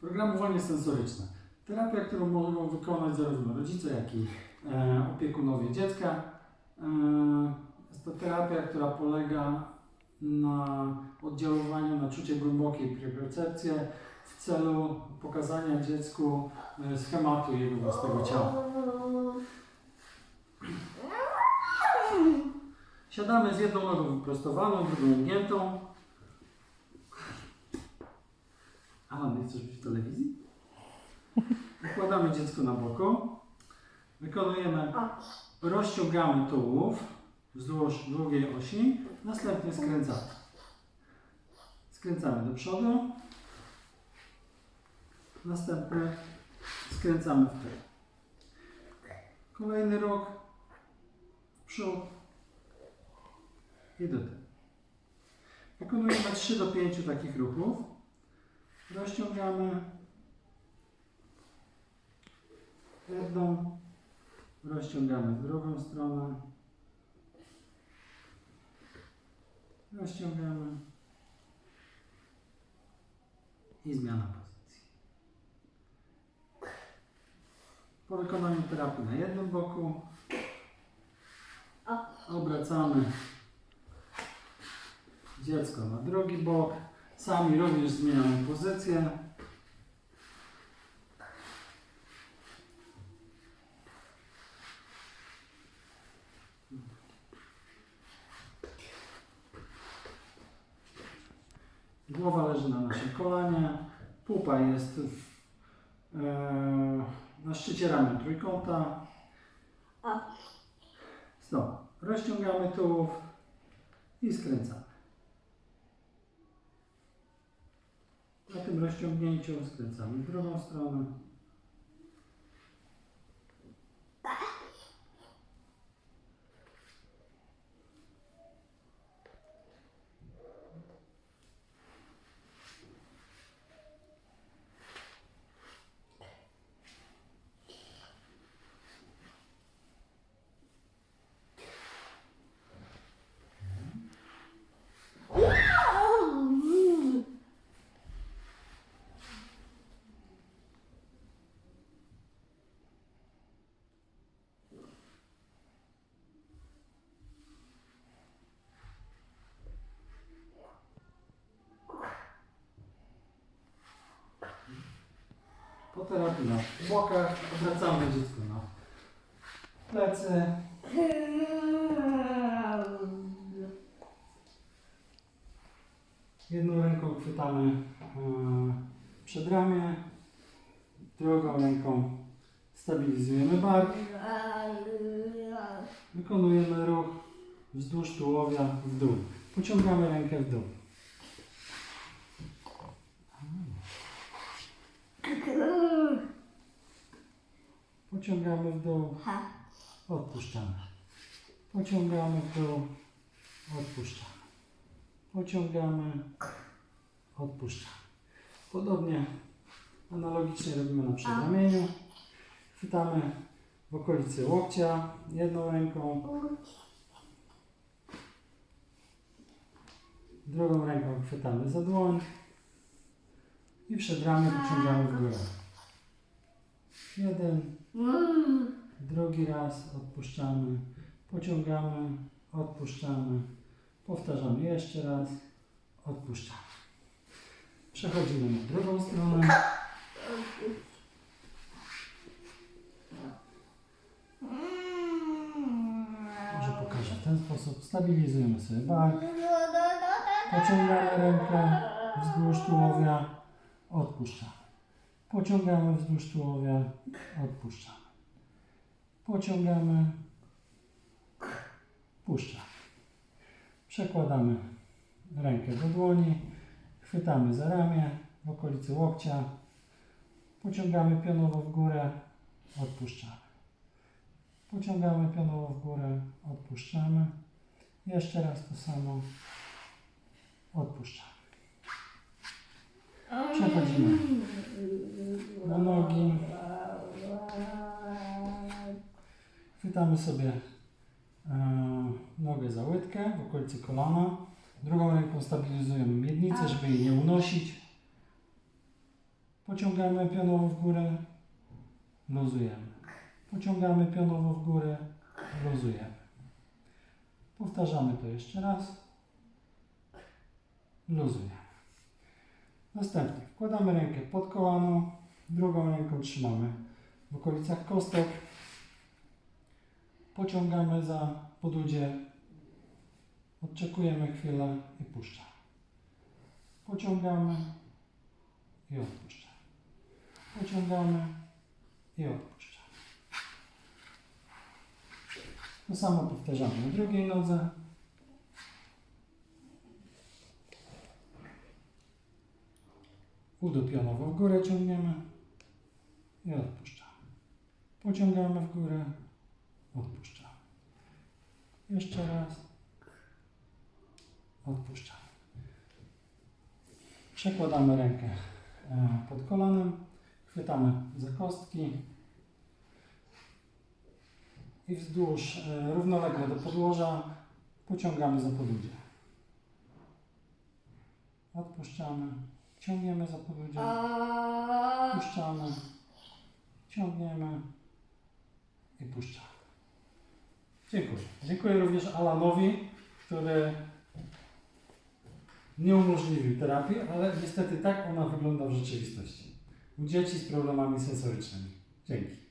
Programowanie sensoryczne. Terapia, którą mogą wykonać zarówno rodzice, jak i e, opiekunowie dziecka. E, jest to terapia, która polega na oddziaływaniu na czucie głębokiej percepcję w celu pokazania dziecku e, schematu jego własnego ciała. Siadamy z jedną nogą wyprostowaną, drugą ugiętą. Alan, nie chcesz być w telewizji? Układamy dziecko na boku. Wykonujemy, rozciągamy tułów wzdłuż długiej osi. Następnie skręcamy. Skręcamy do przodu. Następnie skręcamy w tył. Kolejny ruch w przód i do tyłu. Wykonujemy 3 do 5 takich ruchów. Rozciągamy jedną, rozciągamy w drugą stronę, rozciągamy i zmiana pozycji. Po wykonaniu terapii na jednym boku obracamy dziecko na drugi bok. Sami również zmieniamy pozycję. Głowa leży na naszym kolanie. Pupa jest w, e, na szczycie ramion trójkąta. Znowu rozciągamy tułów i skręcamy. Na tym rozciągnięciu skręcamy w drugą stronę. Po terapii na bokach odwracamy dziecko na plecy. Jedną ręką chwytamy e, przedramię, drugą ręką stabilizujemy bark. Wykonujemy ruch wzdłuż tułowia w dół. Pociągamy rękę w dół. Pociągamy w dół, odpuszczamy. Pociągamy w dół, odpuszczamy. Pociągamy, odpuszczamy. Podobnie analogicznie robimy na przedramieniu. Chwytamy w okolicy łokcia jedną ręką, drugą ręką chwytamy za dłoń i przedramię pociągamy w górę. Jeden, drugi raz odpuszczamy, pociągamy, odpuszczamy, powtarzamy jeszcze raz, odpuszczamy. Przechodzimy na drugą stronę. Może pokażę w ten sposób. Stabilizujemy sobie bark. Pociągamy rękę wzdłuż tułowia, odpuszczamy. Pociągamy wzdłuż tułowia, odpuszczamy. Pociągamy, puszczamy. Przekładamy rękę do dłoni, chwytamy za ramię w okolicy łokcia, pociągamy pionowo w górę, odpuszczamy. Pociągamy pionowo w górę, odpuszczamy. Jeszcze raz to samo, odpuszczamy. Przechodzimy na nogi. Chwytamy sobie e, nogę za łydkę w okolicy kolana. Drugą ręką stabilizujemy miednicę, żeby jej nie unosić. Pociągamy pionowo w górę, luzujemy. Pociągamy pionowo w górę, luzujemy. Powtarzamy to jeszcze raz. Luzujemy. Następnie wkładamy rękę pod kolano, drugą ręką trzymamy w okolicach kostek. Pociągamy za podudzie, odczekujemy chwilę i puszczamy. Pociągamy i odpuszczamy. Pociągamy i odpuszczamy. To samo powtarzamy na drugiej nodze. Udop pionowo w górę ciągniemy i odpuszczamy. Pociągamy w górę, odpuszczamy. Jeszcze raz. Odpuszczamy. Przekładamy rękę e, pod kolanem, chwytamy za kostki i wzdłuż e, równolegle do podłoża pociągamy za podudzie. Odpuszczamy, ciągniemy za podudzie, puszczamy, ciągniemy i puszczamy. Dziękuję. Dziękuję również Alanowi, który nie umożliwił terapii, ale niestety tak ona wygląda w rzeczywistości. U dzieci z problemami sensorycznymi. Dzięki.